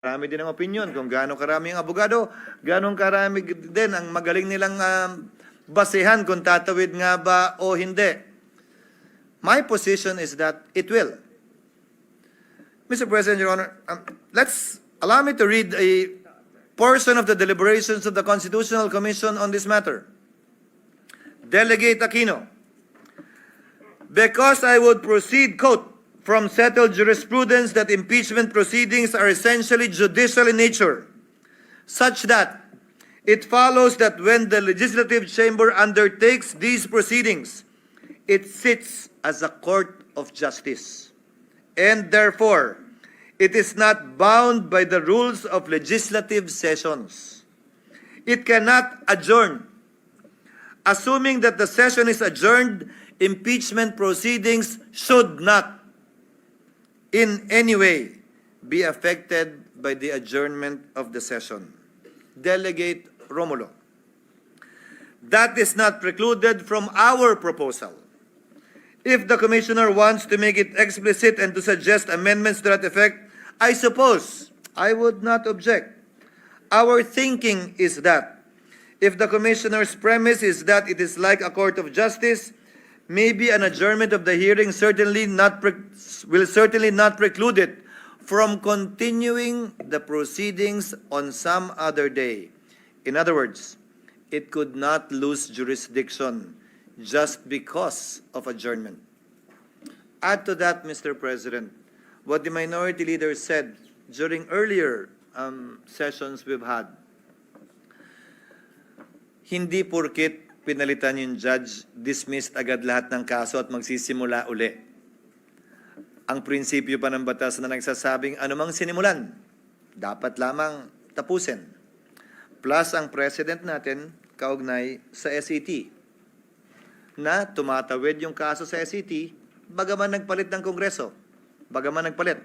Marami din ang opinion kung gaano karami ang abogado, gaano karami din ang magaling nilang um, basehan kung tatawid nga ba o hindi. My position is that it will. Mr. President, Your Honor, um, let's allow me to read a portion of the deliberations of the Constitutional Commission on this matter. Delegate Aquino. Because I would proceed, quote, from settled jurisprudence that impeachment proceedings are essentially judicial in nature, such that it follows that when the legislative chamber undertakes these proceedings, it sits as a court of justice. And therefore, it is not bound by the rules of legislative sessions. It cannot adjourn assuming that the session is adjourned, impeachment proceedings should not in any way be affected by the adjournment of the session. Delegate Romulo. That is not precluded from our proposal. If the commissioner wants to make it explicit and to suggest amendments to that effect, I suppose I would not object. Our thinking is that if the commissioner's premise is that it is like a court of justice, maybe an adjournment of the hearing certainly not will certainly not preclude it from continuing the proceedings on some other day. In other words, it could not lose jurisdiction just because of adjournment. Add to that, Mr. President, what the minority leader said during earlier um, sessions we've had. Hindi porkit pinalitan yung judge, dismissed agad lahat ng kaso at magsisimula uli. Ang prinsipyo pa ng batas na nagsasabing anumang sinimulan, dapat lamang tapusin. Plus ang president natin, kaugnay sa SET, na tumatawid yung kaso sa SET, bagaman nagpalit ng Kongreso, bagaman nagpalit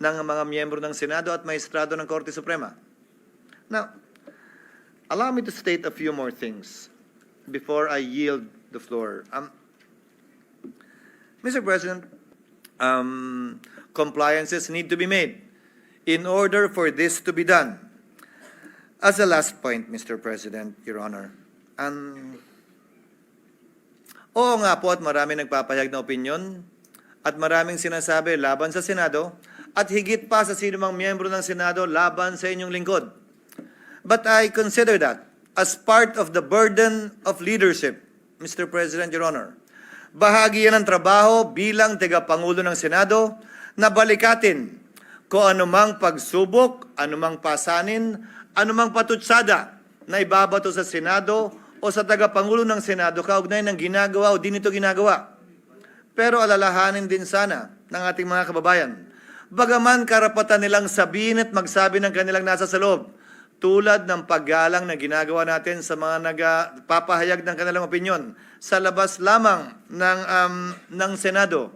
ng mga miyembro ng Senado at maestrado ng Korte Suprema. Now, allow me to state a few more things before I yield the floor. Um, Mr. President, um, compliances need to be made in order for this to be done. As a last point, Mr. President, Your Honor, um, oo nga po at marami nagpapahayag na opinion at maraming sinasabi laban sa Senado at higit pa sa sinumang miyembro ng Senado laban sa inyong lingkod. But I consider that as part of the burden of leadership, Mr. President, Your Honor. Bahagi yan ng trabaho bilang tagapangulo ng Senado na balikatin kung anumang pagsubok, anumang pasanin, anumang patutsada na ibabato sa Senado o sa tagapangulo ng Senado kaugnay ng ginagawa o di ginagawa. Pero alalahanin din sana ng ating mga kababayan, bagaman karapatan nilang sabihin at magsabi ng kanilang nasa sa loob, tulad ng paggalang na ginagawa natin sa mga nagpapahayag ng kanilang opinyon sa labas lamang ng, um, ng Senado.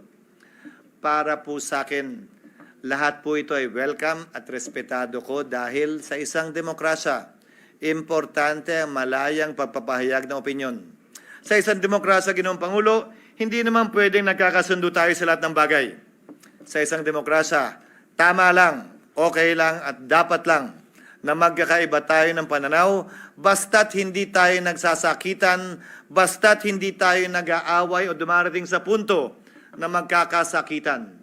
Para po sa akin, lahat po ito ay welcome at respetado ko dahil sa isang demokrasya, importante ang malayang pagpapahayag ng opinyon. Sa isang demokrasya, Ginoong Pangulo, hindi naman pwedeng nagkakasundo tayo sa lahat ng bagay. Sa isang demokrasya, tama lang, okay lang at dapat lang na magkakaiba tayo ng pananaw basta't hindi tayo nagsasakitan, basta't hindi tayo nag-aaway o dumarating sa punto na magkakasakitan.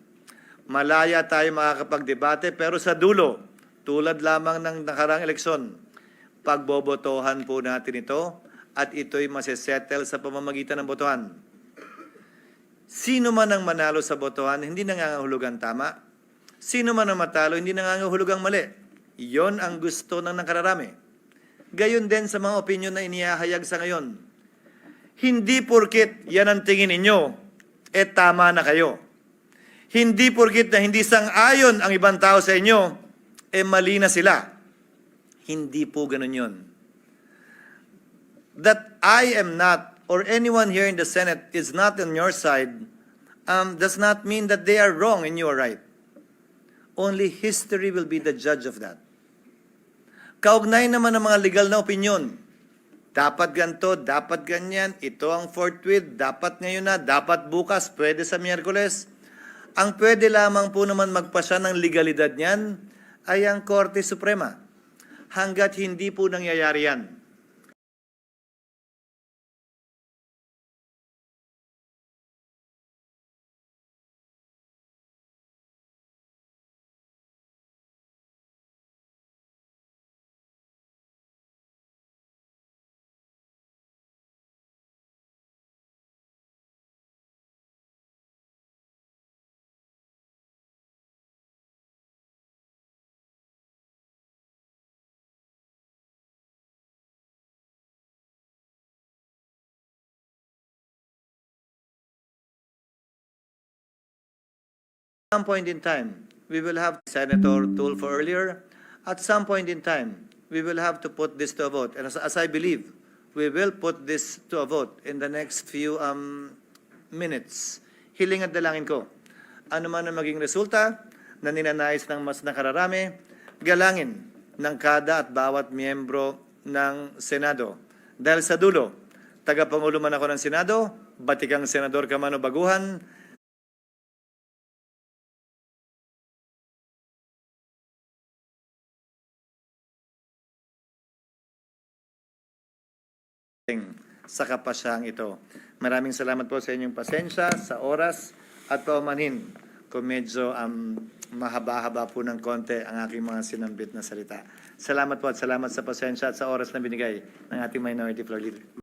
Malaya tayo makakapagdebate pero sa dulo, tulad lamang ng nakarang eleksyon, pagbobotohan po natin ito at ito'y masesettle sa pamamagitan ng botohan. Sino man ang manalo sa botohan, hindi nangangahulugan tama. Sino man ang matalo, hindi nangangahulugang mali. Iyon ang gusto ng nakararami. Gayon din sa mga opinion na inihahayag sa ngayon. Hindi porkit yan ang tingin ninyo, eh tama na kayo. Hindi porkit na hindi sang-ayon ang ibang tao sa inyo, eh mali na sila. Hindi po ganun yun. That I am not, or anyone here in the Senate is not on your side, um, does not mean that they are wrong and you are right. Only history will be the judge of that. Kaugnay naman ng mga legal na opinion. Dapat ganito, dapat ganyan, ito ang forthwith, dapat ngayon na, dapat bukas, pwede sa Miyerkules. Ang pwede lamang po naman magpasya ng legalidad niyan ay ang Korte Suprema. Hanggat hindi po nangyayari yan, some point in time, we will have Senator Tulfo earlier. At some point in time, we will have to put this to a vote. And as, as I believe, we will put this to a vote in the next few um, minutes. Hiling at dalangin ko. Ano man ang maging resulta na ninanais ng mas nakararami, galangin ng kada at bawat miyembro ng Senado. Dahil sa dulo, tagapangulo man ako ng Senado, batikang senador ka man o baguhan, sa kapasyang ito. Maraming salamat po sa inyong pasensya, sa oras at paumanhin kung medyo um, mahaba-haba po ng konti ang aking mga sinambit na salita. Salamat po at salamat sa pasensya at sa oras na binigay ng ating Minority Floor Leader.